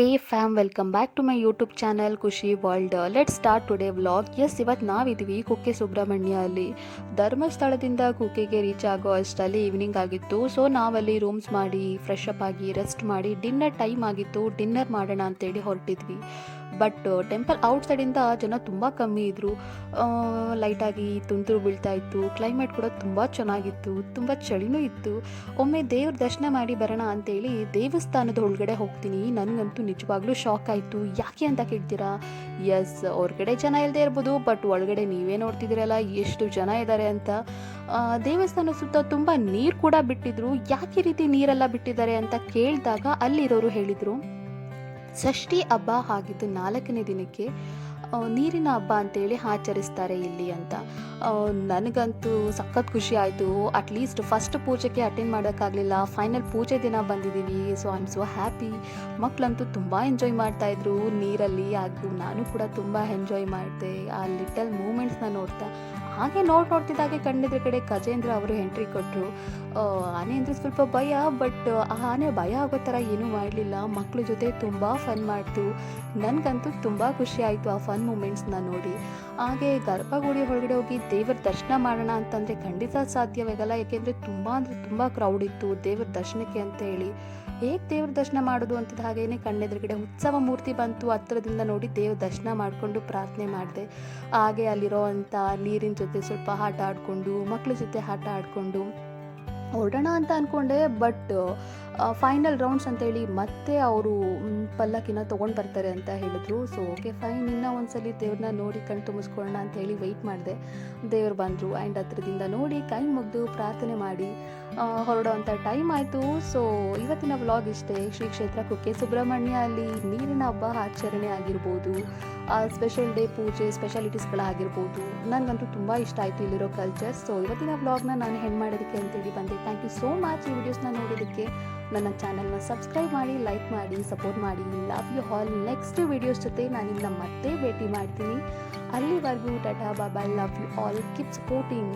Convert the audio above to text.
Hey fam welcome back to my YouTube channel Khushi world let start today vlog is ಇವತ್ತು ನಾವಿದ್ದೀವಿ ಕುಕ್ಕೆ ಸುಬ್ರಹ್ಮಣ್ಯ ಅಲ್ಲಿ ಧರ್ಮಸ್ಥಳದಿಂದ ಕುಕ್ಕೆಗೆ reach ಆಗೋ ಅಷ್ಟರಲ್ಲಿ evening ಆಗಿತ್ತು. ಸೊ ನಾವಲ್ಲಿ ರೂಮ್ಸ್ ಮಾಡಿ ಫ್ರೆಶ್ ಅಪ್ ಆಗಿ ರೆಸ್ಟ್ ಮಾಡಿ ಡಿನ್ನರ್ ಟೈಮ್ ಆಗಿತ್ತು. ಡಿನ್ನರ್ ಮಾಡೋಣ ಅಂತೇಳಿ ಹೊರಟಿದ್ವಿ. ಬಟ್ ಟೆಂಪಲ್ ಔಟ್ ಸೈಡಿಂದ ಜನ ತುಂಬ ಕಮ್ಮಿ ಇದ್ದರು ಲೈಟಾಗಿ ತುಂತುರು ಬೀಳ್ತಾ ಇತ್ತು. ಕ್ಲೈಮೇಟ್ ಕೂಡ ತುಂಬ ಚೆನ್ನಾಗಿತ್ತು. ತುಂಬ ಚಳಿನೂ ಇತ್ತು. ಒಮ್ಮೆ ದೇವ್ರ ದರ್ಶನ ಮಾಡಿ ಬರೋಣ ಅಂತೇಳಿ ದೇವಸ್ಥಾನದ ಒಳಗಡೆ ಹೋಗ್ತೀನಿ. ನನಗಂತೂ ನಿಜವಾಗ್ಲೂ ಶಾಕ್ ಆಯಿತು. ಯಾಕೆ ಅಂತ ಕೇಳ್ತೀರಾ? ಎಸ್ ಹೊರಗಡೆ ಜನ ಇಲ್ಲದೆ ಇರ್ಬೋದು ಬಟ್ ಒಳಗಡೆ ನೀವೇ ನೋಡ್ತಿದ್ದೀರಲ್ಲ, ಎಷ್ಟು ಜನ ಇದ್ದಾರೆ ಅಂತ. ದೇವಸ್ಥಾನ ಸುತ್ತ ತುಂಬ ನೀರು ಕೂಡ ಬಿಟ್ಟಿದ್ರು. ಯಾಕೆ ರೀತಿ ನೀರೆಲ್ಲ ಬಿಟ್ಟಿದ್ದಾರೆ ಅಂತ ಕೇಳಿದಾಗ ಅಲ್ಲಿರೋರು ಹೇಳಿದರು. ಷಷ್ಠಿ ಹಬ್ಬ ಆಗಿದ್ದು ನಾಲ್ಕನೇ ದಿನಕ್ಕೆ ನೀರಿನ ಹಬ್ಬ ಅಂತೇಳಿ ಆಚರಿಸ್ತಾರೆ ಇಲ್ಲಿ ಅಂತ. ನನಗಂತೂ ಸಖತ್ ಖುಷಿ ಆಯಿತು. ಅಟ್ಲೀಸ್ಟ್ ಫಸ್ಟ್ ಪೂಜೆಗೆ ಅಟೆಂಡ್ ಮಾಡೋಕ್ಕಾಗಲಿಲ್ಲ. ಫೈನಲ್ ಪೂಜೆ ದಿನ ಬಂದಿದ್ದೀವಿ so I am so happy ಮಕ್ಕಳಂತೂ ತುಂಬ ಎಂಜಾಯ್ ಮಾಡ್ತಾಯಿದ್ರು ನೀರಲ್ಲಿ ಹಾಗೂ ನಾನು ಕೂಡ ತುಂಬ ಎಂಜಾಯ್ ಮಾಡಿದೆ. ಆ ಲಿಟಲ್ ಮೂಮೆಂಟ್ಸ್ನ ನೋಡ್ತಾ. ಹಾಗೆ ನೋಡಿ ನೋಡ್ತಿದ್ದಾಗೆ ಕಣ್ಣಿದ್ರ ಕಡೆ ಗಜೇಂದ್ರ ಅವರು ಎಂಟ್ರಿ ಕೊಟ್ಟರು ಆನೆ ಅಂದರೆ ಸ್ವಲ್ಪ ಭಯ ಬಟ್ ಆ ಆನೆ ಭಯ ಆಗೋ ಥರ ಏನೂ ಮಾಡಲಿಲ್ಲ. ಮಕ್ಕಳ ಜೊತೆ ತುಂಬ ಫನ್ ಮಾಡ್ತು. ನನಗಂತೂ ತುಂಬ ಖುಷಿ ಆಯಿತು ಆ ಫನ್ ಮೂಮೆಂಟ್ಸ್ನ ನೋಡಿ. ಹಾಗೆ ಗರ್ಭಗುಡಿ ಹೊರಗಡೆ ಹೋಗಿ ದೇವರ ದರ್ಶನ ಮಾಡೋಣ ಅಂತಂದರೆ ಖಂಡಿತ ಸಾಧ್ಯವಾಗಲ್ಲ. ಯಾಕೆಂದರೆ ತುಂಬ ಅಂದರೆ ತುಂಬ ಕ್ರೌಡ್ ಇತ್ತು ದೇವರ ದರ್ಶನಕ್ಕೆ ಅಂತ ಹೇಳಿ. ಹೇಗೆ ದೇವ್ರ ದರ್ಶನ ಮಾಡೋದು ಅಂತಿದ್ದ ಹಾಗೇನೆ ಕಣ್ಣೆದುರುಗಡೆ ಉತ್ಸವ ಮೂರ್ತಿ ಬಂತು. ಹತ್ರದಿಂದ ನೋಡಿ ದೇವ್ರ ದರ್ಶನ ಮಾಡಿಕೊಂಡು ಪ್ರಾರ್ಥನೆ ಮಾಡಿದೆ. ಹಾಗೆ ಅಲ್ಲಿರೋ ಅಂತ ನೀರಿನ ಜೊತೆ ಸ್ವಲ್ಪ ಆಟ ಆಡಿಕೊಂಡು ಮಕ್ಕಳ ಜೊತೆ ಆಟ ಆಡಿಕೊಂಡು, ಹೊರಡೋಣ ಅಂತ ಅಂದ್ಕೊಂಡೆ ಬಟ್ ಫೈನಲ್ ರೌಂಡ್ಸ್ ಅಂತೇಳಿ ಮತ್ತೆ ಅವರು ಪಲ್ಲಕ್ಕಿನ ತೊಗೊಂಡು ಬರ್ತಾರೆ ಅಂತ ಹೇಳಿದ್ರು. ಸೊ ಓಕೆ ಫೈನ್ ಇನ್ನೂ ಒಂದ್ಸಲಿ ದೇವ್ರನ್ನ ನೋಡಿ ಕಣ್ ತುಂಬಿಸ್ಕೊಳ್ಳೋಣ ಅಂತ ಹೇಳಿ ವೆಯ್ಟ್ ಮಾಡಿದೆ. ದೇವ್ರು ಬಂದರು ಆ್ಯಂಡ್ ಹತ್ರದಿಂದ ನೋಡಿ ಕೈ ಮುಗಿದು ಪ್ರಾರ್ಥನೆ ಮಾಡಿ ಹೊರಡೋ ಟೈಮ್ ಆಯಿತು. ಸೊ ಇವತ್ತಿನ ವ್ಲಾಗ್ ಇಷ್ಟೇ. ಶ್ರೀ ಕ್ಷೇತ್ರ ಕುಕ್ಕೆ ಸುಬ್ರಹ್ಮಣ್ಯ ಅಲ್ಲಿ ನೀರಿನ ಹಬ್ಬ ಆಚರಣೆ ಆಗಿರ್ಬೋದು ಸ್ಪೆಷಲ್ ಡೇ ಪೂಜೆ ಸ್ಪೆಷಾಲಿಟೀಸ್ಗಳಾಗಿರ್ಬೋದು ನನಗಂತೂ ತುಂಬ ಇಷ್ಟ ಆಯಿತು ಇಲ್ಲಿರೋ ಕಲ್ಚರ್ ಸೊ ಇವತ್ತಿನ ವ್ಲಾಗ್ನ ನಾನು ಹೆಣ್ಣು ಮಾಡೋದಕ್ಕೆ ಅಂತೇಳಿ ಬಂದೆ. ಥ್ಯಾಂಕ್ ಯು ಸೋ ಮಚ್ ಈ ವಿಡಿಯೋಸ್ನ ನೋಡೋದಕ್ಕೆ ನನ್ನ ಚಾನಲ್ನ ಸಬ್ಸ್ಕ್ರೈಬ್ ಮಾಡಿ, ಲೈಕ್ ಮಾಡಿ, ಸಪೋರ್ಟ್ ಮಾಡಿ. Love you all next videos ಜೊತೆ ನಾನಿಂದ ಮತ್ತೆ ಭೇಟಿ ಮಾಡ್ತೀನಿ. ಅಲ್ಲಿವರೆಗೂ, ಟಾಟಾ ಬಾಬಾ love you all keep supporting